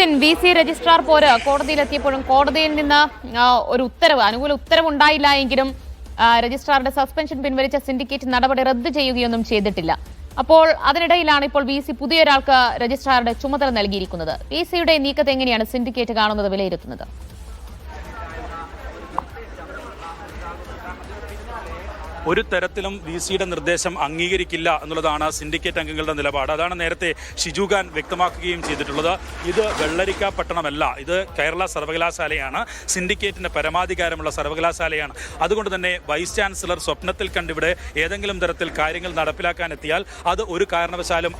Vijin V C registrar പോര് കോടതിയിലെത്തിയപ്പോഴും കോടതിയിൽ നിന്ന് ഒരു ഉത്തരവ് അനുകൂല ഉത്തരവ് ഉണ്ടായില്ല എങ്കിലും രജിസ്ട്രാറുടെ സസ്പെൻഷൻ പിൻവലിച്ച സിൻഡിക്കേറ്റ് നടപടി റദ്ദ് ചെയ്യുകയൊന്നും ചെയ്തിട്ടില്ല. അപ്പോൾ അതിനിടയിലാണ് ഇപ്പോൾ വി സി പുതിയൊരാൾക്ക് രജിസ്ട്രാറുടെ ചുമതല നൽകിയിരിക്കുന്നത്. വി സിയുടെ നീക്കത്തെ എങ്ങനെയാണ് സിൻഡിക്കേറ്റ് കാണുന്നത് വിലയിരുത്തുന്നത്? ഒരു തരത്തിലും വി സിയുടെ നിർദ്ദേശം അംഗീകരിക്കില്ല എന്നുള്ളതാണ് സിൻഡിക്കേറ്റ് അംഗങ്ങളുടെ നിലപാട്. അതാണ് നേരത്തെ ഷിജു ഖാൻ വ്യക്തമാക്കുകയും ചെയ്തിട്ടുള്ളത്. ഇത് വെള്ളരിക്ക പട്ടണമല്ല ഇത് കേരള സർവകലാശാലയാണ്. സിൻഡിക്കേറ്റിന്റെ പരമാധികാരമുള്ള സർവകലാശാലയാണ്. അതുകൊണ്ട് തന്നെ വൈസ് ചാൻസലർ സ്വപ്നത്തിൽ കണ്ടിവിടെ ഏതെങ്കിലും തരത്തിൽ കാര്യങ്ങൾ നടപ്പിലാക്കാൻ എത്തിയാൽ അത് ഒരു കാരണവശാലും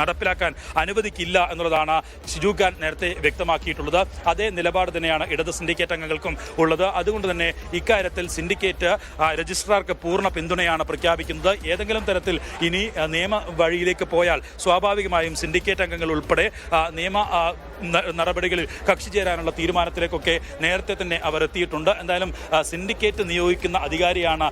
നടപ്പിലാക്കാൻ അനുവദിക്കില്ല എന്നുള്ളതാണ് ഷിജു ഖാൻ നേരത്തെ വ്യക്തമാക്കിയിട്ടുള്ളത്. അതേ നിലപാട് തന്നെയാണ് ഇടത് സിൻഡിക്കേറ്റ് അംഗങ്ങൾക്കും ഉള്ളത്. അതുകൊണ്ട് തന്നെ ഇക്കാര്യത്തിൽ സിൻഡിക്കേറ്റ് രജിസ്ട്രാർക്ക് പൂർണ പിന്തുണയാണ് പ്രഖ്യാപിക്കുന്നത്. ഏതെങ്കിലും തരത്തിൽ ഇനി നിയമ വഴിയിലേക്ക് പോയാൽ സ്വാഭാവികമായും സിൻഡിക്കേറ്റ് അംഗങ്ങൾ ഉൾപ്പെടെ നിയമ നടപടികളിൽ കക്ഷി ചേരാനുള്ള തീരുമാനത്തിലേക്കൊക്കെ നേരത്തെ തന്നെ അവർ എത്തിയിട്ടുണ്ട്. എന്തായാലും സിൻഡിക്കേറ്റ് നിയോഗിക്കുന്ന അധികാരിയാണ്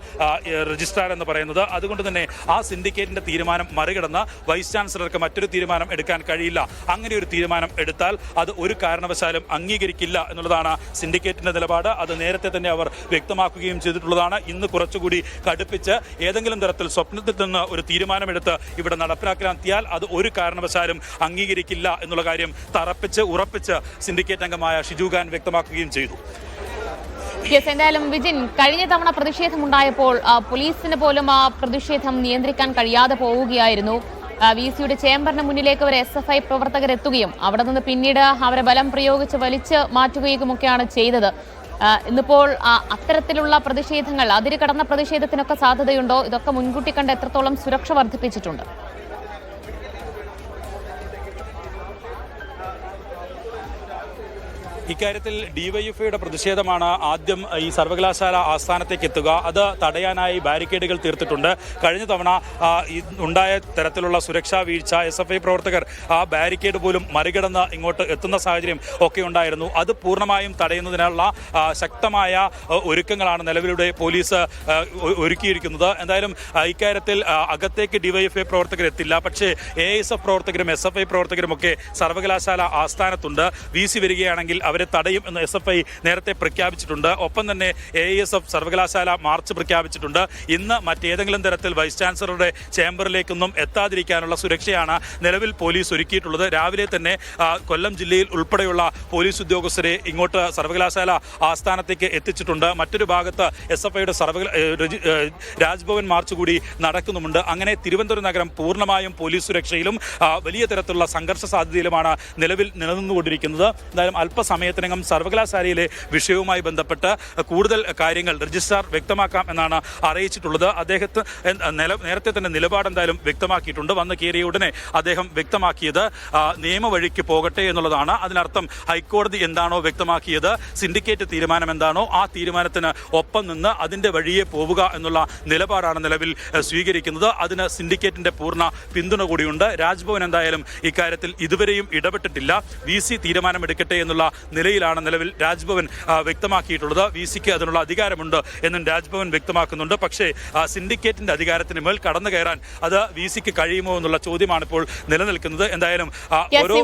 രജിസ്ട്രാർ എന്ന് പറയുന്നത്. അതുകൊണ്ട് തന്നെ ആ സിൻഡിക്കേറ്റിന്റെ തീരുമാനം മറികടന്ന് വൈസ് ചാൻസലർക്ക് മറ്റൊരു തീരുമാനം എടുക്കാൻ കഴിയില്ല. അങ്ങനെ ഒരു തീരുമാനം എടുത്താൽ അത് ഒരു കാരണവശാലും അംഗീകരിക്കില്ല എന്നുള്ളതാണ് സിൻഡിക്കേറ്റിന്റെ നിലപാട്. അത് നേരത്തെ തന്നെ അവർ വ്യക്തമാക്കുകയും ചെയ്തിട്ടുള്ളതാണ്. ഇന്ന് കുറച്ചുകൂടി കടുപ്പിച്ച് ഏതെങ്കിലും തരത്തിൽ സ്വപ്നത്തിൽ നിന്ന് ഒരു തീരുമാനമെടുത്ത് ഇവിടെ നടപ്പിലാക്കാൻ എത്തിയാൽ അത് ഒരു കാരണവശാലും അംഗീകരിക്കില്ല എന്നുള്ള കാര്യം തറപ്പിച്ച് ഉറപ്പിച്ച് ഉറപ്പിച്ച് സിൻഡിക്കേറ്റ് അംഗമായ ഷിജു ഖാൻ വ്യക്തമാക്കുകയും ചെയ്തു. യെസ് എന്തായാലും വിജിൻ കഴിഞ്ഞ തവണ പ്രതിഷേധം ഉണ്ടായപ്പോൾ പോലീസിന് പോലും ആ പ്രതിഷേധം നിയന്ത്രിക്കാൻ കഴിയാതെ പോവുകയായിരുന്നു. വി സിയുടെ ചേംബറിന് മുന്നിലേക്ക് ഒരു എസ് എഫ് ഐ പ്രവർത്തകർ എത്തുകയും അവിടെ നിന്ന് പിന്നീട് അവരെ ബലം പ്രയോഗിച്ച് വലിച്ച് മാറ്റുകയും ഒക്കെയാണ് ചെയ്തത് ഇന്നിപ്പോൾ അത്തരത്തിലുള്ള പ്രതിഷേധങ്ങൾ അതിര് കടന്ന പ്രതിഷേധത്തിനൊക്കെ സാധ്യതയുണ്ടോ? ഇതൊക്കെ മുൻകൂട്ടി കണ്ട് എത്രത്തോളം സുരക്ഷ വർദ്ധിപ്പിച്ചിട്ടുണ്ട്? ഇക്കാര്യത്തിൽ ഡിവൈഎഫ്ഐയുടെ പ്രതിഷേധമാണ് ആദ്യം ഈ സർവകലാശാല ആസ്ഥാനത്തേക്ക് എത്തുക. അത് തടയാനായി ബാരിക്കേഡുകൾ തീർത്തിട്ടുണ്ട്. കഴിഞ്ഞ തവണ ഉണ്ടായ തരത്തിലുള്ള സുരക്ഷാ വീഴ്ച എസ് എഫ് ഐ പ്രവർത്തകർ ആ ബാരിക്കേഡ് പോലും മറികടന്ന് ഇങ്ങോട്ട് എത്തുന്ന സാഹചര്യം ഒക്കെ ഉണ്ടായിരുന്നു. അത് പൂർണമായും തടയുന്നതിനുള്ള ശക്തമായ ഒരുക്കങ്ങളാണ് നിലവിലൂടെ പോലീസ് ഒരുക്കിയിരിക്കുന്നത്. എന്തായാലും ഇക്കാര്യത്തിൽ അകത്തേക്ക് ഡിവൈഎഫ്ഐ പ്രവർത്തകർ എത്തില്ല. പക്ഷേ എ എസ് എഫ് പ്രവർത്തകരും എസ് എഫ് ഐ പ്രവർത്തകരും ഒക്കെ സർവകലാശാല ആസ്ഥാനത്തുണ്ട്. വി സി വരികയാണെങ്കിൽ അവരെ തടയും എന്ന് എസ് എഫ് ഐ നേരത്തെ പ്രഖ്യാപിച്ചിട്ടുണ്ട്. ഒപ്പം തന്നെ എ എസ് എഫ് സർവകലാശാല മാർച്ച് പ്രഖ്യാപിച്ചിട്ടുണ്ട്. ഇന്ന് മറ്റേതെങ്കിലും തരത്തിൽ വൈസ് ചാൻസലറുടെ ചേംബറിലേക്കൊന്നും എത്താതിരിക്കാനുള്ള സുരക്ഷയാണ് നിലവിൽ പോലീസ് ഒരുക്കിയിട്ടുള്ളത്. രാവിലെ തന്നെ കൊല്ലം ജില്ലയിൽ ഉൾപ്പെടെയുള്ള പോലീസ് ഉദ്യോഗസ്ഥരെ ഇങ്ങോട്ട് സർവകലാശാല ആസ്ഥാനത്തേക്ക് എത്തിച്ചിട്ടുണ്ട്. മറ്റൊരു ഭാഗത്ത് എസ് എഫ് ഐയുടെ രാജ്ഭവൻ മാർച്ച് കൂടി നടക്കുന്നുമുണ്ട്. അങ്ങനെ തിരുവനന്തപുരം നഗരം പൂർണമായും പോലീസ് സുരക്ഷയിലും വലിയ തരത്തിലുള്ള സംഘർഷ സാധ്യതയിലുമാണ് നിലവിൽ നിലനിന്നുകൊണ്ടിരിക്കുന്നത്. എന്തായാലും അല്പസമയത്തിനകം സർവകലാശാലയിലെ വിഷയവുമായി ബന്ധപ്പെട്ട് കൂടുതൽ കാര്യങ്ങൾ രജിസ്ട്രാർ വ്യക്തമാക്കാം എന്നാണ് അറിയിച്ചിട്ടുള്ളത്. അദ്ദേഹത്തെ നേരത്തെ തന്നെ നിലപാട് എന്തായാലും വ്യക്തമാക്കിയിട്ടുണ്ട്. വന്ന് കയറിയ ഉടനെ അദ്ദേഹം വ്യക്തമാക്കിയത് നിയമവഴിക്ക് പോകട്ടെ എന്നുള്ളതാണ്. അതിനർത്ഥം ഹൈക്കോടതി എന്താണോ വ്യക്തമാക്കിയത് സിൻഡിക്കേറ്റ് തീരുമാനം എന്താണോ ആ തീരുമാനത്തിന് ഒപ്പം നിന്ന് അതിന്റെ വഴിയെ പോവുക എന്നുള്ള നിലപാടാണ് നിലവിൽ സ്വീകരിക്കുന്നത്. അതിന് സിൻഡിക്കേറ്റിന്റെ പൂർണ പിന്തുണ കൂടിയുണ്ട്. രാജ്ഭവൻ എന്തായാലും ഇക്കാര്യത്തിൽ ഇതുവരെയും ഇടപെട്ടിട്ടില്ല. വി സി തീരുമാനമെടുക്കട്ടെ എന്നുള്ള നിലയിലാണ് നിലവിൽ രാജ്ഭവൻ വ്യക്തമാക്കിയിട്ടുള്ളത്. വി സിക്ക് അതിനുള്ള അധികാരമുണ്ട് എന്നും രാജ്ഭവൻ വ്യക്തമാക്കുന്നുണ്ട്. പക്ഷേ സിൻഡിക്കേറ്റിന്റെ അധികാരത്തിന് മേൽ കടന്നു കയറാൻ അത് വി സിക്ക് കഴിയുമോ എന്നുള്ള ചോദ്യമാണ് ഇപ്പോൾ നിലനിൽക്കുന്നത്. എന്തായാലും ഓരോ,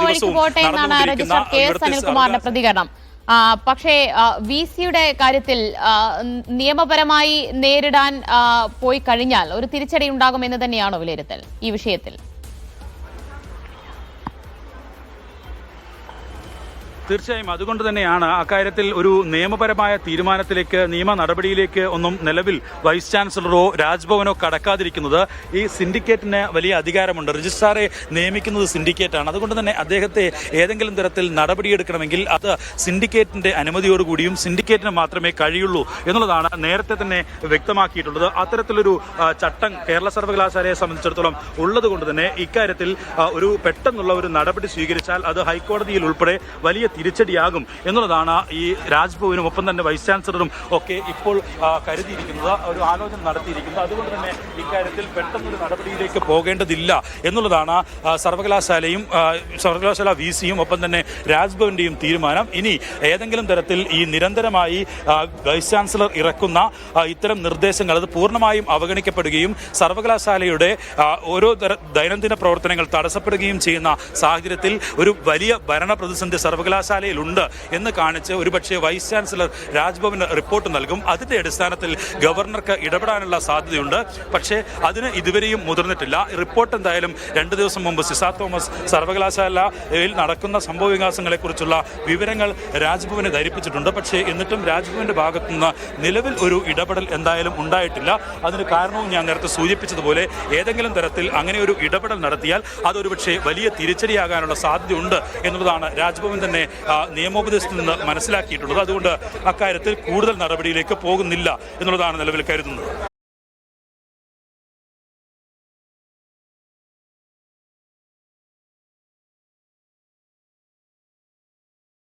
ദിവസവും നടന്നുകൊണ്ടിരിക്കുന്ന പ്രതികരണം. പക്ഷേ വി സിയുടെ കാര്യത്തിൽ നിയമപരമായി നേരിടാൻ പോയി കഴിഞ്ഞാൽ ഒരു തിരിച്ചടി ഉണ്ടാകുമെന്ന് തന്നെയാണോ വിലയിരുത്തൽ ഈ വിഷയത്തിൽ? തീർച്ചയായും അതുകൊണ്ട് തന്നെയാണ് അക്കാര്യത്തിൽ ഒരു നിയമപരമായ തീരുമാനത്തിലേക്ക് നിയമ നടപടിയിലേക്ക് ഒന്നും നിലവിൽ വൈസ് ചാൻസലറോ രാജ്ഭവനോ കടക്കാതിരിക്കുന്നത് ഈ സിൻഡിക്കേറ്റിന് വലിയ അധികാരമുണ്ട്. രജിസ്ട്രാറെ നിയമിക്കുന്നത് സിൻഡിക്കേറ്റാണ്. അതുകൊണ്ട് തന്നെ അദ്ദേഹത്തെ ഏതെങ്കിലും തരത്തിൽ നടപടിയെടുക്കണമെങ്കിൽ അത് സിൻഡിക്കേറ്റിന്റെ അനുമതിയോടുകൂടിയും സിൻഡിക്കേറ്റിന് മാത്രമേ കഴിയുള്ളൂ എന്നുള്ളതാണ് നേരത്തെ തന്നെ വ്യക്തമാക്കിയിട്ടുള്ളത്. അത്തരത്തിലൊരു ചട്ടം കേരള സർവകലാശാലയെ സംബന്ധിച്ചിടത്തോളം ഉള്ളത് കൊണ്ട് തന്നെ ഇക്കാര്യത്തിൽ ഒരു പെട്ടെന്നുള്ള ഒരു നടപടി സ്വീകരിച്ചാൽ അത് ഹൈക്കോടതിയിൽ ഉൾപ്പെടെ വലിയ തിരിച്ചടിയാകും എന്നുള്ളതാണ് ഈ രാജ്ഭവനും ഒപ്പം തന്നെ വൈസ് ചാൻസലറും ഒക്കെ ഇപ്പോൾ കരുതിയിരിക്കുന്നത് ഒരു ആലോചന നടത്തിയിരിക്കുന്നത്. അതുകൊണ്ട് തന്നെ ഇക്കാര്യത്തിൽ പെട്ടെന്നൊരു നടപടിയിലേക്ക് പോകേണ്ടതില്ല എന്നുള്ളതാണ് സർവകലാശാലയും സർവകലാശാല വി സിയും ഒപ്പം തന്നെ രാജ്ഭവന്റെയും തീരുമാനം. ഇനി ഏതെങ്കിലും തരത്തിൽ ഈ നിരന്തരമായി വൈസ് ചാൻസലർ ഇറക്കുന്ന ഇത്തരം നിർദ്ദേശങ്ങൾ അത് പൂർണമായും അവഗണിക്കപ്പെടുകയും സർവകലാശാലയുടെ ഓരോ ദൈനംദിന പ്രവർത്തനങ്ങൾ തടസ്സപ്പെടുകയും ചെയ്യുന്ന സാഹചര്യത്തിൽ ഒരു വലിയ ഭരണ പ്രതിസന്ധി സർവകലാശാലയിലുണ്ട് എന്ന് കാണിച്ച് ഒരുപക്ഷെ വൈസ് ചാൻസലർ രാജ്ഭവന് റിപ്പോർട്ട് നൽകും. അതിന്റെ അടിസ്ഥാനത്തിൽ ഗവർണർക്ക് ഇടപെടാനുള്ള സാധ്യതയുണ്ട്. പക്ഷേ അതിന് ഇതുവരെയും മുതിർന്നിട്ടില്ല. റിപ്പോർട്ട് എന്തായാലും രണ്ട് ദിവസം മുമ്പ് സിസാ തോമസ് സർവകലാശാലയിൽ നടക്കുന്ന സംഭവ വിവരങ്ങൾ രാജ്ഭവനെ ധരിപ്പിച്ചിട്ടുണ്ട്. പക്ഷേ എന്നിട്ടും രാജ്ഭവന്റെ ഭാഗത്തുനിന്ന് നിലവിൽ ഒരു ഇടപെടൽ എന്തായാലും ഉണ്ടായിട്ടില്ല. അതിന് കാരണവും ഞാൻ നേരത്തെ സൂചിപ്പിച്ചതുപോലെ ഏതെങ്കിലും തരത്തിൽ അങ്ങനെ ഒരു ഇടപെടൽ നടത്തിയാൽ അതൊരുപക്ഷെ വലിയ തിരിച്ചടിയാകാനുള്ള സാധ്യതയുണ്ട് എന്നുള്ളതാണ് രാജ്ഭവൻ തന്നെ നിയമോപദേശത്തിൽ നിന്ന് മനസ്സിലാക്കിയിട്ടുള്ളത്. അതുകൊണ്ട് അക്കാര്യത്തിൽ കൂടുതൽ നടപടിയിലേക്ക് പോകുന്നില്ല എന്നുള്ളതാണ് നിലവിൽ കരുതുന്നത്.